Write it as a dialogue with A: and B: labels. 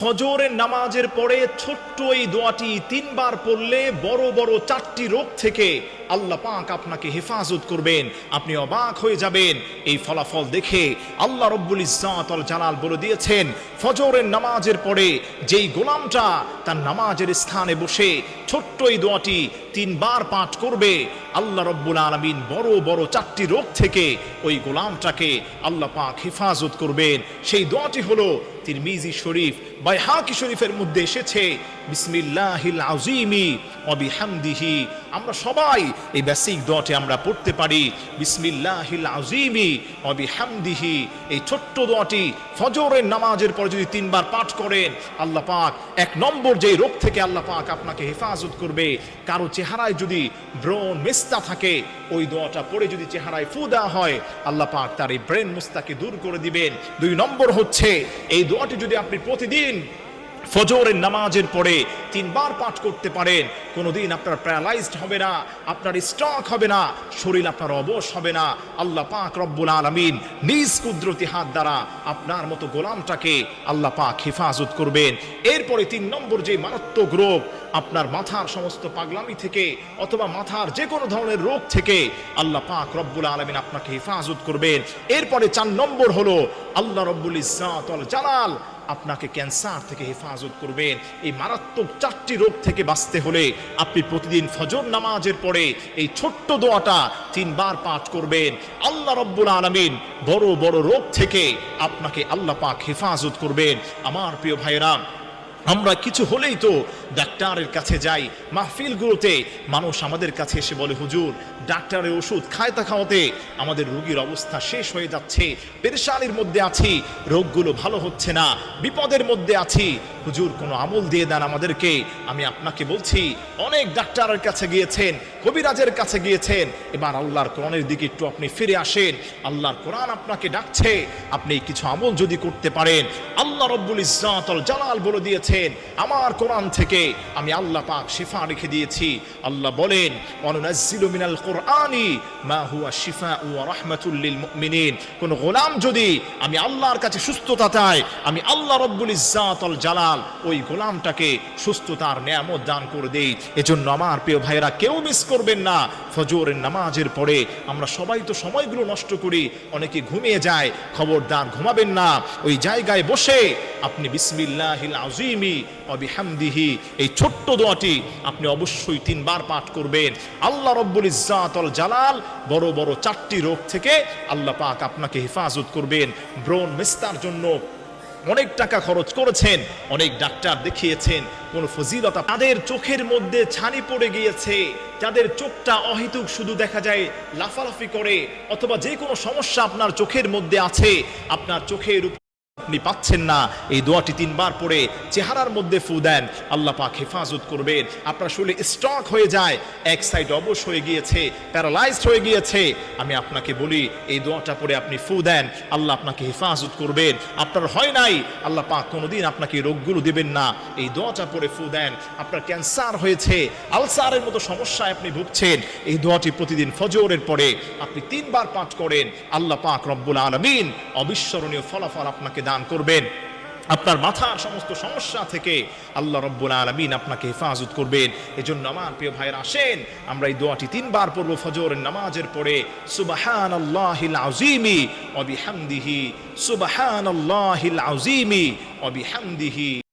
A: ফজরের নামাজের পরে ছোট্ট এই দোয়াটি তিনবার পড়লে বড় বড় চারটি রোগ থেকে আল্লাহ পাক আপনাকে হেফাজত করবেন। আপনি অবাক হয়ে যাবেন। এই ফলাফল দেখে আল্লাহ রব্বুল ইসাতল জালাল বলে দিয়েছেন, ফজরের নামাজের পরে যেই গোলামটা তার নামাজের স্থানে বসে ছোট্ট এই দোয়াটি তিনবার পাঠ করবে, আল্লাহ রব্বুল আলমিন বড় বড় চারটি রোগ থেকে ওই গোলামটাকে আল্লাহ পাক হেফাজত করবেন। সেই দোয়াটি হলো তিরমিজি শরীফ, বাইহাকি শরীফের মধ্যে এসেছে, বিসমিল্লাহিল আজিমি অবিহামদিহি আমরা সবাই এই বেসিক দোয়াটি আমরা পড়তে পারি। বিসমিল্লাহিল আজিমি অবি হামদিহি এই ছোট্ট দোয়াটি ফজরের নামাজের পর যদি তিনবার পাঠ করেন, আল্লাহ পাক এক নম্বর যেই রোগ থেকে আল্লাহ পাক আপনাকে হেফাজত করবে। কারও চেহারায় যদি ব্রণ মেস্তা থাকে, ওই দোয়াটা পড়ে যদি চেহারায় ফু দেওয়া হয়, আল্লাহ পাক তার এই ব্রেন মুস্তাকে দূর করে দিবেন। দুই নম্বর হচ্ছে, এই দোয়াটি যদি আপনি প্রতিদিন ফজরের নামাজের পরে তিনবার পাঠ করতে পারেন। কোনোদিন আপনার প্যারালাইজড হবে না, আপনার স্ট্রক হবে না, শরীর আপনার অবশ হবে না। আল্লাহ পাক রব্বুল আলমিন নিজ কুদরতি হাত দ্বারা আপনার মতো গোলামটাকে আল্লাহ পাক হেফাজত করবেন। এরপরে তিন নম্বর যে মারাত্মক রোগ, আপনার মাথার সমস্ত পাগলামি থেকে অথবা মাথার যে কোনো ধরনের রোগ থেকে আল্লাহ পাক রব্বুল আলমিন আপনাকে হেফাজত করবেন। এরপরে চার নম্বর হলো আল্লাহ রব্বুল ইসাতল জালাল আপনাকে ক্যান্সার থেকে হেফাজত করবেন। এই মারাত্মক চারটি রোগ থেকে বাঁচতে হলে আপনি প্রতিদিন ফজর নামাজের পরে এই ছোট্ট দোয়াটা তিনবার পাঠ করবেন। আল্লাহ রব্বুল আলমিন বড় বড় রোগ থেকে আপনাকে আল্লাহ পাক হেফাজত করবেন। আমার প্রিয় ভাইয়েরা আমরা কিছু হলেই তো ডাক্তারের কাছে যাই, মাহফিলগুলোতে। মানুষ আমাদের কাছে এসে বলে, হুজুর, ডাক্তারের ওষুধ খায় তা খাওয়াতে আমাদের রোগীর অবস্থা শেষ হয়ে যাচ্ছে। পেরেশানির মধ্যে আছি, রোগগুলো ভালো হচ্ছে না, বিপদের মধ্যে আছি। হুজুর, কোনো আমল দিয়ে দেন আমাদেরকে। আমি আপনাকে বলছি, অনেক ডাক্তারের কাছে গিয়েছেন, কবিরাজের কাছে গিয়েছেন। এবার আল্লাহর কোরআনের দিকে একটু আপনি ফিরে আসেন। আল্লাহর কোরআন আপনাকে ডাকছে, আপনি কিছু আমল যদি করতে পারেন, আল্লাহ রব্বুল ইজাতল জালাল বলে দিয়েছেন আমার কোরআন থেকে আমি আল্লাহ পাক শিফা রেখে দিয়েছি। আল্লাহ বলেন অনুনাজ্জিলু মিনাল কোরআনি মা হুয়া শিফা ওয়া রাহমাতুল লিল মুমিনিন। কোন গোলাম যদি আমি আল্লাহর কাছে সুস্থতা চায় আমি আল্লাহ রব্বুল ইজাতল জালাল, ওই গোলামটাকে সুস্থতার নিয়ামত দান করে দেই। এজন্য আমার প্রিয় ভাইরা কেউ মিস করবেন না। ফজরের নামাজের পরে আমরা সবাই তো সময়গুলো নষ্ট করি, অনেকে ঘুমিয়ে যায়, খবরদার ঘুমাবেন না। ওই জায়গায় বসে আপনি বিসমিল্লাহিল আজিমি অবিহামদিহি এই ছোট্ট দোয়াটি আপনি অবশ্যই তিনবার পাঠ করবেন। আল্লাহ রব্বুল ইজ্জাতল জালাল বড় বড় চারটি রোগ থেকে আল্লাহ পাক আপনাকে হেফাজত করবেন। ব্রণ মেস্তার জন্য অনেক টাকা খরচ করেছেন, অনেক ডাক্তার দেখিয়েছেন, কোন ফজিলতা তাদের চোখের মধ্যে ছানি পড়ে গিয়েছে যাদের চোখটা অহেতুক শুধু দেখা যায় লাফালাফি করে, অথবা যে কোনো সমস্যা আপনার চোখের মধ্যে আছে, আপনার চোখের আপনি পাচ্ছেন না। এই দোয়াটি তিনবার পরে চেহারার মধ্যে ফু দেন। আল্লাহ পাক হেফাজত করবেন। আপনার শরীরে স্ট্রক হয়ে যায়। এক সাইড অবশ হয়ে গিয়েছে, প্যারালাইজড হয়ে গিয়েছে। আমি আপনাকে বলি, এই দোয়াটা পরে আপনি ফু দেন। আল্লাহ আপনাকে হেফাজত করবেন। আপনার হয় নাই। আল্লাহ পাক কোনোদিন আপনাকে রোগগুলো দিবেন না। এই দোয়াটা পরে ফু দেন। আপনার ক্যান্সার হয়েছে। আলসারের মতো সমস্যায় আপনি ভুগছেন। এই দোয়াটি প্রতিদিন ফজরের পরে আপনি তিনবার পাঠ করেন। আল্লাহ পাক রব্বুল আলমিন অবিস্মরণীয় ফলাফল আপনাকে দান করবেন। আপনার মাথার সমস্ত সমস্যা থেকে আল্লাহ রব্বুল আলমিন আপনাকে হেফাজত করবেন। এই জন্য আমার প্রিয় ভাইয়ের, আসেন, আমরা এই দোয়াটি তিনবার পড়ব ফজর নামাজের পরে। সুবাহান আল্লাহিল আজিমি অবিহামদিহি সুবাহান আল্লাহিল আজিমি অবিহামদিহি